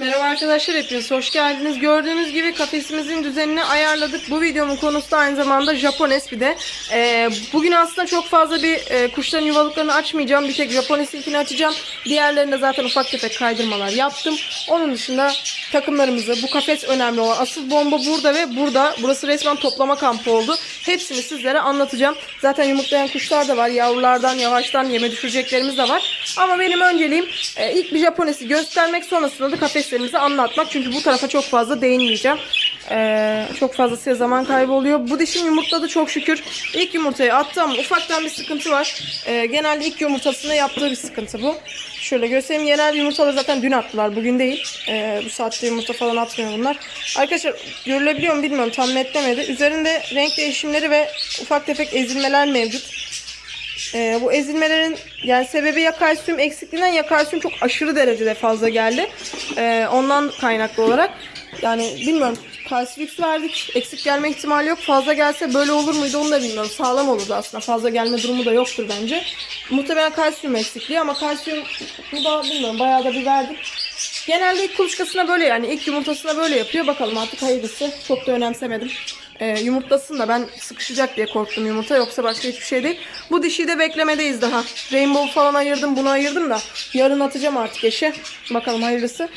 Merhaba arkadaşlar hepiniz hoş geldiniz. Gördüğünüz gibi kafesimizin düzenini ayarladık. Bu videomun konusu da aynı zamanda Japones bir de. Ee, bugün aslında çok fazla bir e, kuşların yuvalıklarını açmayacağım. Bir tek Japones'inkini açacağım. Diğerlerinde zaten ufak tefek kaydırmalar yaptım. Onun dışında takımlarımızı, bu kafes önemli olan asıl bomba burada ve burada. Burası resmen toplama kampı oldu. Hepsini sizlere anlatacağım. Zaten yumurtlayan kuşlar da var. Yavrulardan yavaştan yeme düşüreceklerimiz de var. Ama benim önceliğim e, ilk bir Japones'i göstermek sonrasında da kafeslerimizi anlatmak. Çünkü bu tarafa çok fazla değinmeyeceğim. E, çok fazla size zaman kaybı oluyor. Bu dişim yumurtladı çok şükür. İlk yumurtayı attı ama ufaktan bir sıkıntı var. E, genelde ilk yumurtasında yaptığı bir sıkıntı bu. Şöyle göstereyim. Genel yumurtaları zaten dün attılar. Bugün değil. E, bu saatte yumurta falan atmıyor bunlar. Arkadaşlar görülebiliyor mu bilmiyorum. Tam netlemedi. Üzerinde renk değişimleri ve ufak tefek ezilmeler mevcut. Ee, bu ezilmelerin yani sebebi ya kalsiyum eksikliğinden ya kalsiyum çok aşırı derecede fazla geldi. Ee, ondan kaynaklı olarak. Yani bilmiyorum kalsiyum verdik. Eksik gelme ihtimali yok. Fazla gelse böyle olur muydu onu da bilmiyorum. Sağlam olurdu aslında. Fazla gelme durumu da yoktur bence. Muhtemelen kalsiyum eksikliği ama kalsiyum bu da bilmiyorum bayağı da bir verdik. Genelde ilk kuluçkasına böyle yani ilk yumurtasına böyle yapıyor. Bakalım artık hayırlısı. Çok da önemsemedim. Ee, yumurtlasın da ben sıkışacak diye korktum yumurta yoksa başka hiçbir şey değil. Bu dişiyi de beklemedeyiz daha. Rainbow falan ayırdım bunu ayırdım da yarın atacağım artık eşe. Bakalım hayırlısı.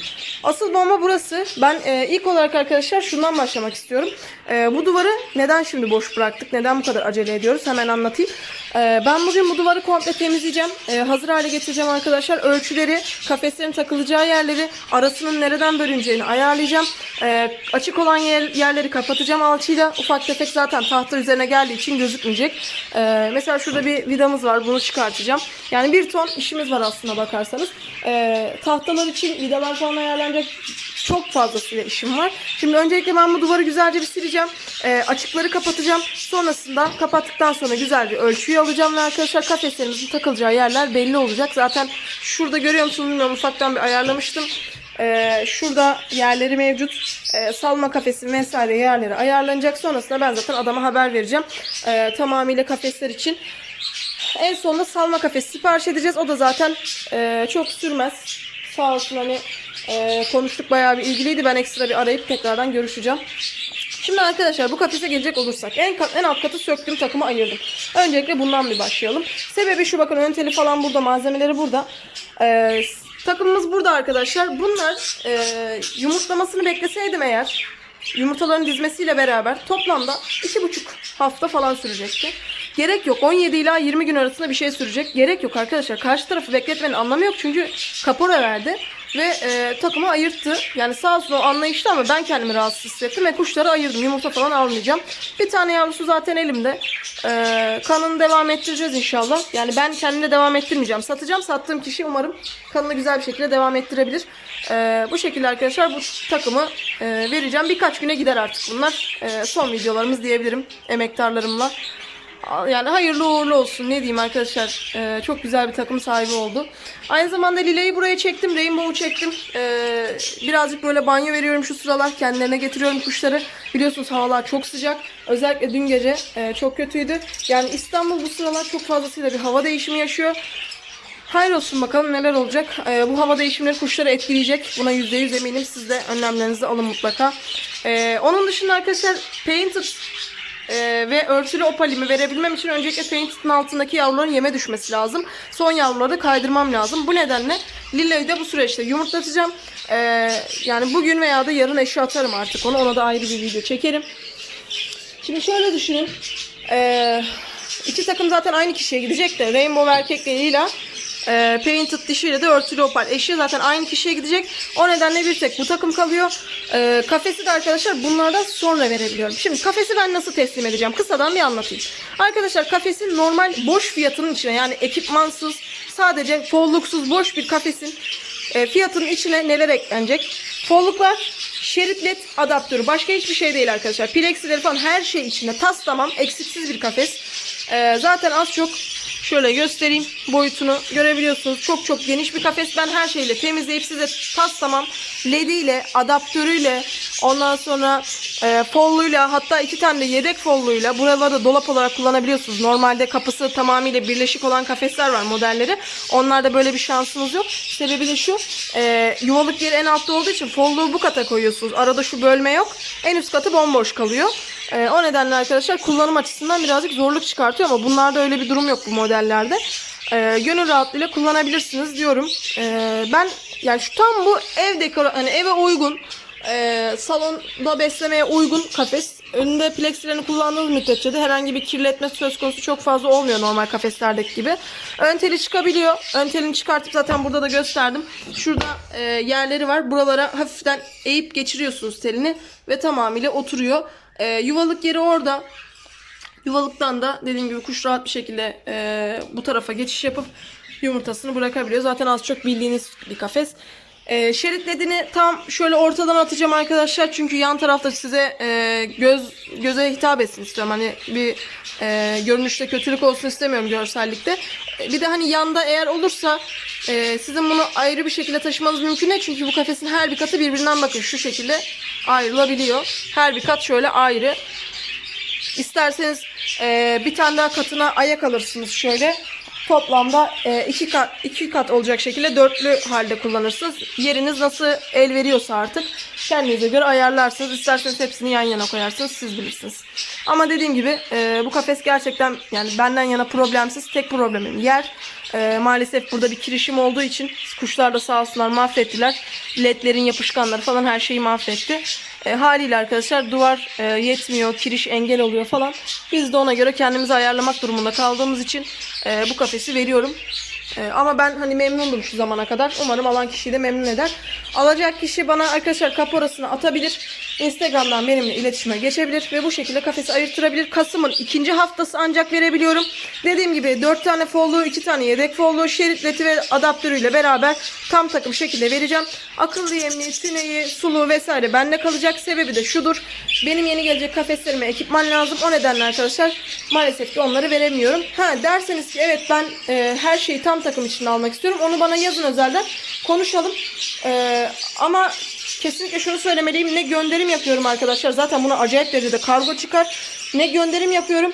Asıl bomba burası. Ben e, ilk olarak arkadaşlar şundan başlamak istiyorum. E, bu duvarı neden şimdi boş bıraktık? Neden bu kadar acele ediyoruz? Hemen anlatayım. E, ben bugün bu duvarı komple temizleyeceğim. E, hazır hale getireceğim arkadaşlar. Ölçüleri, kafeslerin takılacağı yerleri, arasının nereden bölüneceğini ayarlayacağım. E, açık olan yer, yerleri kapatacağım alçıyla. Ufak tefek zaten tahta üzerine geldiği için gözükmeyecek. E, mesela şurada bir vidamız var. Bunu çıkartacağım. Yani bir ton işimiz var aslında bakarsanız. E, tahtalar için vidalar falan ayarlanacak çok fazlasıyla işim var. Şimdi öncelikle ben bu duvarı güzelce bir sileceğim. E, açıkları kapatacağım. Sonrasında kapattıktan sonra güzel bir ölçüyü alacağım ve arkadaşlar kafeslerimizin takılacağı yerler belli olacak. Zaten şurada görüyor musunuz bilmiyorum ufaktan bir ayarlamıştım. Ee, şurada yerleri mevcut. Ee, salma kafesi vesaire yerleri ayarlanacak. Sonrasında ben zaten adama haber vereceğim. Ee, tamamıyla kafesler için. En sonunda salma kafesi sipariş edeceğiz. O da zaten e, çok sürmez. Sağ olsun hani e, konuştuk bayağı bir ilgiliydi. Ben ekstra bir arayıp tekrardan görüşeceğim. Şimdi arkadaşlar bu kafese gelecek olursak en, en alt katı söktüm takımı ayırdım. Öncelikle bundan bir başlayalım. Sebebi şu bakın ön teli falan burada malzemeleri burada. Ee, takımımız burada arkadaşlar. Bunlar e, yumurtlamasını bekleseydim eğer yumurtaların dizmesiyle beraber toplamda 2,5 hafta falan sürecekti. Gerek yok. 17 ila 20 gün arasında bir şey sürecek. Gerek yok arkadaşlar. Karşı tarafı bekletmenin anlamı yok. Çünkü kapora verdi ve e, takımı ayırttı. Yani sağ olsun o anlayışlı ama ben kendimi rahatsız hissettim ve kuşları ayırdım. Yumurta falan almayacağım. Bir tane yavrusu zaten elimde. E, kanını devam ettireceğiz inşallah. Yani ben kendime devam ettirmeyeceğim. Satacağım. Sattığım kişi umarım kanını güzel bir şekilde devam ettirebilir. E, bu şekilde arkadaşlar bu takımı e, vereceğim. Birkaç güne gider artık bunlar. E, son videolarımız diyebilirim emektarlarımla. Yani hayırlı uğurlu olsun ne diyeyim arkadaşlar. Ee, çok güzel bir takım sahibi oldu. Aynı zamanda Lile'yi buraya çektim. Rainbow'u çektim. Ee, birazcık böyle banyo veriyorum şu sıralar. Kendilerine getiriyorum kuşları. Biliyorsunuz havalar çok sıcak. Özellikle dün gece e, çok kötüydü. Yani İstanbul bu sıralar çok fazlasıyla bir hava değişimi yaşıyor. Hayır olsun bakalım neler olacak. Ee, bu hava değişimleri kuşları etkileyecek. Buna %100 eminim. Siz de önlemlerinizi alın mutlaka. Ee, onun dışında arkadaşlar Painted ee, ve örtülü opalimi verebilmem için öncelikle painted'ın altındaki yavruların yeme düşmesi lazım. Son yavruları kaydırmam lazım. Bu nedenle Lilla'yı da bu süreçte yumurtlatacağım. Ee, yani bugün veya da yarın eşi atarım artık onu. Ona da ayrı bir video çekerim. Şimdi şöyle düşünün. Ee, iki takım zaten aynı kişiye gidecek de Rainbow erkekleriyle e, Painted dişiyle de örtülü opal eşi zaten aynı kişiye gidecek. O nedenle bir tek bu takım kalıyor. E, kafesi de arkadaşlar bunlardan sonra verebiliyorum. Şimdi kafesi ben nasıl teslim edeceğim? Kısadan bir anlatayım. Arkadaşlar kafesin normal boş fiyatının içine yani ekipmansız sadece folluksuz boş bir kafesin e, fiyatının içine neler eklenecek? Folluklar, şerit led adaptörü. Başka hiçbir şey değil arkadaşlar. Plexileri falan her şey içinde. Tas tamam. Eksiksiz bir kafes. E, zaten az çok Şöyle göstereyim boyutunu görebiliyorsunuz. Çok çok geniş bir kafes. Ben her şeyle temizleyip size tas tamam lediyle, adaptörüyle, ondan sonra e, folluyla hatta iki tane de yedek folluyla buraları da dolap olarak kullanabiliyorsunuz. Normalde kapısı tamamıyla birleşik olan kafesler var modelleri. Onlarda böyle bir şansınız yok. Sebebi de şu e, yuvalık yeri en altta olduğu için folluğu bu kata koyuyorsunuz. Arada şu bölme yok. En üst katı bomboş kalıyor. E, o nedenle arkadaşlar kullanım açısından birazcık zorluk çıkartıyor ama bunlarda öyle bir durum yok bu modellerde. E, gönül rahatlığıyla kullanabilirsiniz diyorum. E, ben yani şu tam bu ev dekoru hani eve uygun e, salonda beslemeye uygun kafes. Önünde plexilerini kullandığınız müddetçe de herhangi bir kirletme söz konusu çok fazla olmuyor normal kafeslerdeki gibi. Ön teli çıkabiliyor. Ön telini çıkartıp zaten burada da gösterdim. Şurada e, yerleri var. Buralara hafiften eğip geçiriyorsunuz telini ve tamamıyla oturuyor. E, yuvalık yeri orada. Yuvalıktan da dediğim gibi kuş rahat bir şekilde e, bu tarafa geçiş yapıp yumurtasını bırakabiliyor. Zaten az çok bildiğiniz bir kafes. E, şerit ledini tam şöyle ortadan atacağım arkadaşlar. Çünkü yan tarafta size e, göz göze hitap etsin istiyorum. Hani bir e, görünüşte kötülük olsun istemiyorum görsellikte. E, bir de hani yanda eğer olursa e, sizin bunu ayrı bir şekilde taşımanız mümkün değil. Çünkü bu kafesin her bir katı birbirinden bakın şu şekilde ayrılabiliyor. Her bir kat şöyle ayrı. İsterseniz e, bir tane daha katına ayak alırsınız şöyle. Toplamda e, iki kat iki kat olacak şekilde dörtlü halde kullanırsınız. Yeriniz nasıl el veriyorsa artık kendinize göre ayarlarsınız. İsterseniz hepsini yan yana koyarsınız. Siz bilirsiniz. Ama dediğim gibi e, bu kafes gerçekten yani benden yana problemsiz. Tek problemim yer. E, maalesef burada bir kirişim olduğu için kuşlar da sağ olsunlar mahvettiler. Ledlerin yapışkanları falan her şeyi mahvetti. E, haliyle arkadaşlar duvar e, yetmiyor, kiriş engel oluyor falan. Biz de ona göre kendimizi ayarlamak durumunda kaldığımız için e, bu kafesi veriyorum. E, ama ben hani memnundum şu zamana kadar. Umarım alan kişiyi de memnun eder. Alacak kişi bana arkadaşlar kaporasını atabilir. Instagram'dan benimle iletişime geçebilir ve bu şekilde kafesi ayırtırabilir. Kasım'ın ikinci haftası ancak verebiliyorum. Dediğim gibi 4 tane folluğu, 2 tane yedek folluğu, şerit leti ve adaptörüyle beraber tam takım şekilde vereceğim. Akıllı yemliği, sineği, suluğu vesaire bende kalacak. Sebebi de şudur. Benim yeni gelecek kafeslerime ekipman lazım. O nedenle arkadaşlar maalesef ki onları veremiyorum. Ha derseniz ki evet ben e, her şeyi tam takım içinde almak istiyorum. Onu bana yazın özelden. Konuşalım. E, ama kesinlikle şunu söylemeliyim. Ne gönderim yapıyorum arkadaşlar. Zaten buna acayip derecede kargo çıkar. Ne gönderim yapıyorum.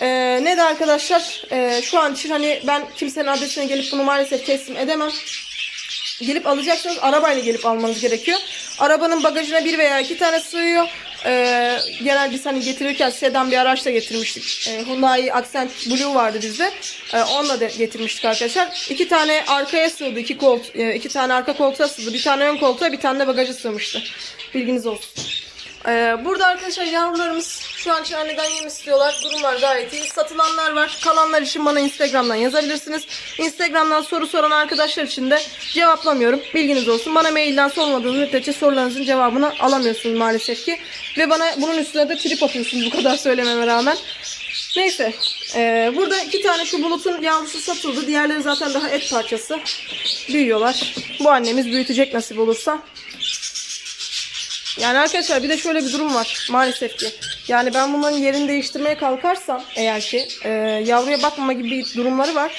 Ee, ne de arkadaşlar e, şu an için hani ben kimsenin adresine gelip bunu maalesef teslim edemem. Gelip alacaksanız arabayla gelip almanız gerekiyor. Arabanın bagajına bir veya iki tane sığıyor. Ee, genel biz hani getirirken sedan bir araçla getirmiştik. Ee, Hyundai Accent Blue vardı bizde. Ee, onunla da getirmiştik arkadaşlar. İki tane arkaya sığdı. iki kolt, e, iki tane arka koltuğa sığdı. Bir tane ön koltuğa, bir tane de bagaja sığmıştı. Bilginiz olsun. Ee, burada arkadaşlar yavrularımız şu an anneden yem istiyorlar. Durumlar gayet iyi. Satılanlar var. Kalanlar için bana Instagram'dan yazabilirsiniz. Instagram'dan soru soran arkadaşlar için de cevaplamıyorum. Bilginiz olsun. Bana mailden sormadığınız müddetçe sorularınızın cevabını alamıyorsunuz maalesef ki. Ve bana bunun üstüne de trip atıyorsunuz bu kadar söylememe rağmen. Neyse. Ee, burada iki tane şu bulutun yavrusu satıldı. Diğerleri zaten daha et parçası. Büyüyorlar. Bu annemiz büyütecek nasip olursa. Yani arkadaşlar bir de şöyle bir durum var maalesef ki. Yani ben bunların yerini değiştirmeye kalkarsam eğer ki e, yavruya bakmama gibi bir durumları var.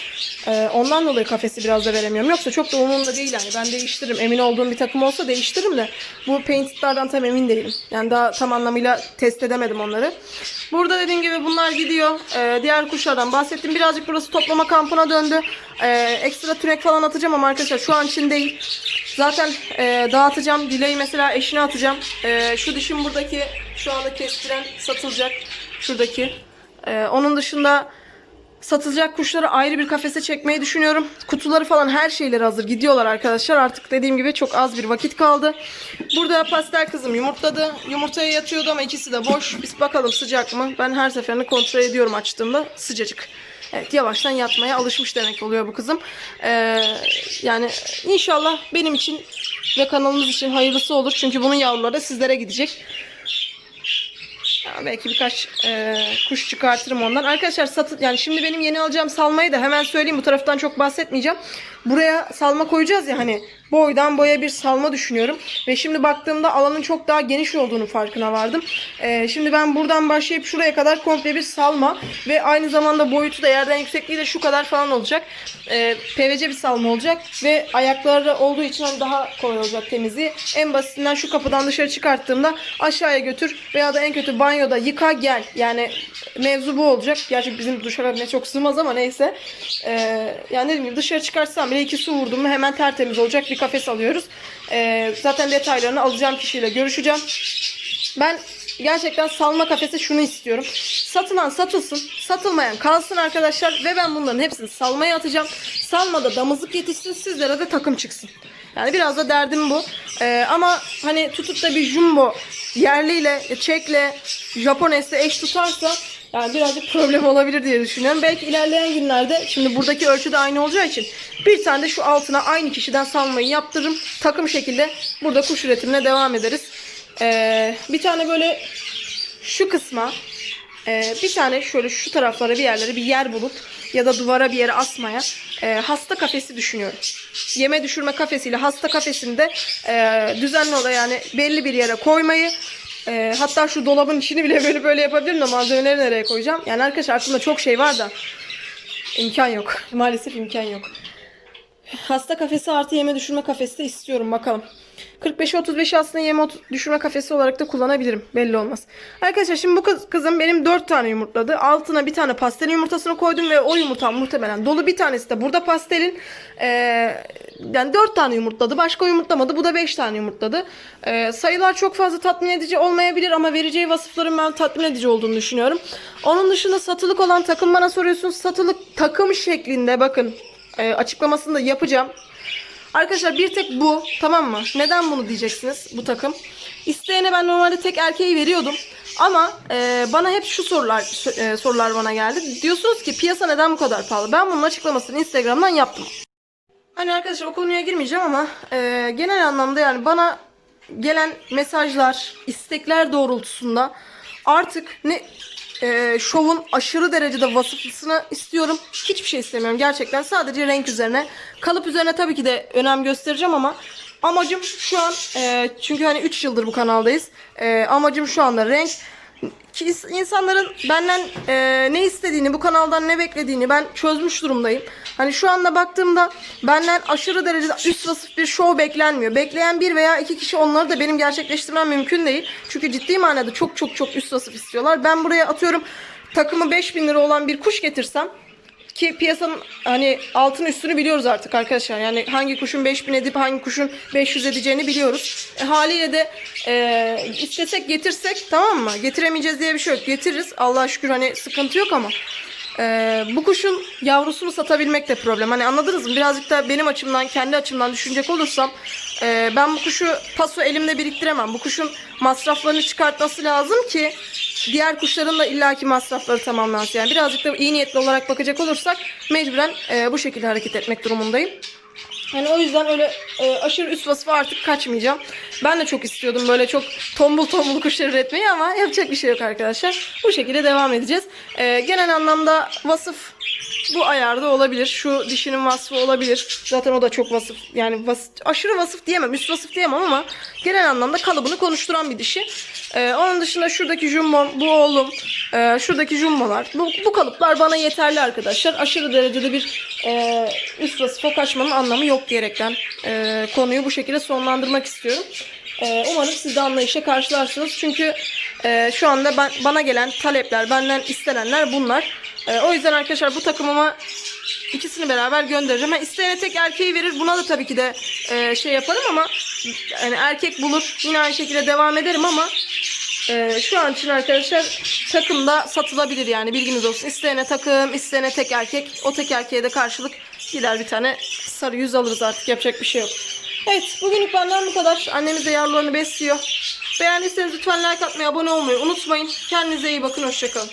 E, ondan dolayı kafesi biraz da veremiyorum. Yoksa çok da umurumda değil yani. Ben değiştiririm. Emin olduğum bir takım olsa değiştiririm de. Bu painted'lardan tam emin değilim. Yani daha tam anlamıyla test edemedim onları. Burada dediğim gibi bunlar gidiyor. E, diğer kuşlardan bahsettim. Birazcık burası toplama kampına döndü. E, ekstra tünek falan atacağım ama arkadaşlar şu an için değil. Zaten e, dağıtacağım. Dileği mesela eşine atacağım. E, şu dişim buradaki şu anda kestiren satılacak. Şuradaki. E, onun dışında satılacak kuşları ayrı bir kafese çekmeyi düşünüyorum. Kutuları falan her şeyleri hazır. Gidiyorlar arkadaşlar. Artık dediğim gibi çok az bir vakit kaldı. Burada pastel kızım yumurtladı. Yumurtaya yatıyordu ama ikisi de boş. Biz bakalım sıcak mı? Ben her seferinde kontrol ediyorum açtığımda. Sıcacık. Evet yavaştan yatmaya alışmış demek oluyor bu kızım. Ee, yani inşallah benim için ve kanalımız için hayırlısı olur. Çünkü bunun yavruları sizlere gidecek. Ya belki birkaç e, kuş çıkartırım ondan. Arkadaşlar satın yani şimdi benim yeni alacağım salmayı da hemen söyleyeyim. Bu taraftan çok bahsetmeyeceğim buraya salma koyacağız ya hani boydan boya bir salma düşünüyorum. Ve şimdi baktığımda alanın çok daha geniş olduğunu farkına vardım. Ee, şimdi ben buradan başlayıp şuraya kadar komple bir salma ve aynı zamanda boyutu da yerden yüksekliği de şu kadar falan olacak. Ee, PVC bir salma olacak ve ayakları olduğu için hani daha kolay olacak temizliği. En basitinden şu kapıdan dışarı çıkarttığımda aşağıya götür veya da en kötü banyoda yıka gel. Yani mevzu bu olacak. Gerçi bizim duşa ne çok sığmaz ama neyse. Ee, yani dediğim gibi dışarı çıkartsam R2 su vurdum mu hemen tertemiz olacak bir kafes alıyoruz. Ee, zaten detaylarını alacağım kişiyle görüşeceğim. Ben gerçekten salma kafese şunu istiyorum. Satılan satılsın, satılmayan kalsın arkadaşlar ve ben bunların hepsini salmaya atacağım. Salmada damızlık yetişsin, sizlere de takım çıksın. Yani biraz da derdim bu. Ee, ama hani tutup da bir jumbo yerliyle, çekle, Japonesle eş tutarsa yani birazcık problem olabilir diye düşünüyorum. Belki ilerleyen günlerde şimdi buradaki ölçü de aynı olacağı için bir tane de şu altına aynı kişiden salmayı yaptırırım. Takım şekilde burada kuş üretimine devam ederiz. Ee, bir tane böyle şu kısma e, bir tane şöyle şu taraflara bir yerlere bir yer bulup ya da duvara bir yere asmaya e, hasta kafesi düşünüyorum. Yeme düşürme kafesiyle hasta kafesini de e, düzenli olarak yani belli bir yere koymayı e, hatta şu dolabın içini bile böyle böyle yapabilirim de malzemeleri nereye koyacağım. Yani arkadaşlar aklımda çok şey var da imkan yok. Maalesef imkan yok. Hasta kafesi artı yeme düşürme kafesi de istiyorum bakalım. 45'e 35'i aslında yeme düşürme kafesi olarak da kullanabilirim. Belli olmaz. Arkadaşlar şimdi bu kız, kızım benim 4 tane yumurtladı. Altına bir tane pastel yumurtasını koydum ve o yumurtam muhtemelen dolu. Bir tanesi de burada pastelin. Ee, yani 4 tane yumurtladı. Başka yumurtlamadı. Bu da 5 tane yumurtladı. Ee, sayılar çok fazla tatmin edici olmayabilir ama vereceği vasıfların ben tatmin edici olduğunu düşünüyorum. Onun dışında satılık olan takım bana soruyorsunuz. Satılık takım şeklinde bakın e, açıklamasını da yapacağım. Arkadaşlar bir tek bu tamam mı? Neden bunu diyeceksiniz bu takım? İsteyene ben normalde tek erkeği veriyordum. Ama e, bana hep şu sorular e, sorular bana geldi. Diyorsunuz ki piyasa neden bu kadar pahalı? Ben bunun açıklamasını Instagram'dan yaptım. Hani arkadaşlar o konuya girmeyeceğim ama e, genel anlamda yani bana gelen mesajlar, istekler doğrultusunda artık ne e, şovun aşırı derecede vasıflısını istiyorum. Hiçbir şey istemiyorum gerçekten. Sadece renk üzerine. Kalıp üzerine tabii ki de önem göstereceğim ama amacım şu an e, çünkü hani 3 yıldır bu kanaldayız. E, amacım şu anda renk ki ins- insanların benden e, ne istediğini, bu kanaldan ne beklediğini ben çözmüş durumdayım. Hani şu anda baktığımda benden aşırı derecede üst vasıf bir show beklenmiyor. Bekleyen bir veya iki kişi onları da benim gerçekleştirmem mümkün değil. Çünkü ciddi manada çok çok çok üst vasıf istiyorlar. Ben buraya atıyorum takımı 5000 lira olan bir kuş getirsem ki piyasanın hani altın üstünü biliyoruz artık arkadaşlar. Yani hangi kuşun 5000 edip hangi kuşun 500 edeceğini biliyoruz. E, haliyle de e, istesek getirsek tamam mı? Getiremeyeceğiz diye bir şey yok. Getiririz. Allah'a şükür hani sıkıntı yok ama e, bu kuşun yavrusunu satabilmek de problem. Hani anladınız mı? Birazcık da benim açımdan, kendi açımdan düşünecek olursam e, ben bu kuşu paso elimde biriktiremem. Bu kuşun masraflarını çıkartması lazım ki diğer kuşların da illaki masrafları tamamlansın. Yani birazcık da iyi niyetli olarak bakacak olursak mecburen e, bu şekilde hareket etmek durumundayım. Yani o yüzden öyle e, aşırı üst vasıfa artık kaçmayacağım. Ben de çok istiyordum böyle çok tombul tombul kuşlar üretmeyi ama yapacak bir şey yok arkadaşlar. Bu şekilde devam edeceğiz. E, genel anlamda vasıf bu ayarda olabilir. Şu dişinin vasfı olabilir. Zaten o da çok vasıf. Yani vas aşırı vasıf diyemem. Üst vasıf diyemem ama genel anlamda kalıbını konuşturan bir dişi. Ee, onun dışında şuradaki jumbo, bu oğlum, e, şuradaki jumbolar. Bu, bu kalıplar bana yeterli arkadaşlar. Aşırı derecede bir e, üst vasıfa kaçmanın anlamı yok diyerekten e, konuyu bu şekilde sonlandırmak istiyorum. E, umarım siz de anlayışla karşılarsınız. Çünkü e, şu anda ben, bana gelen talepler, benden istenenler bunlar. E, o yüzden arkadaşlar bu takımıma ikisini beraber göndereceğim. Ha, isteyene tek erkeği verir. Buna da tabii ki de e, şey yaparım ama yani erkek bulur. Yine aynı şekilde devam ederim ama e, şu an için arkadaşlar takımda satılabilir yani bilginiz olsun. İsteyene takım, isteyene tek erkek. O tek erkeğe de karşılık gider bir tane sarı yüz alırız artık. Yapacak bir şey yok. Evet bugünlük benden bu kadar. Annemiz de yavrularını besliyor. Beğendiyseniz lütfen like atmayı, abone olmayı unutmayın. Kendinize iyi bakın. Hoşçakalın.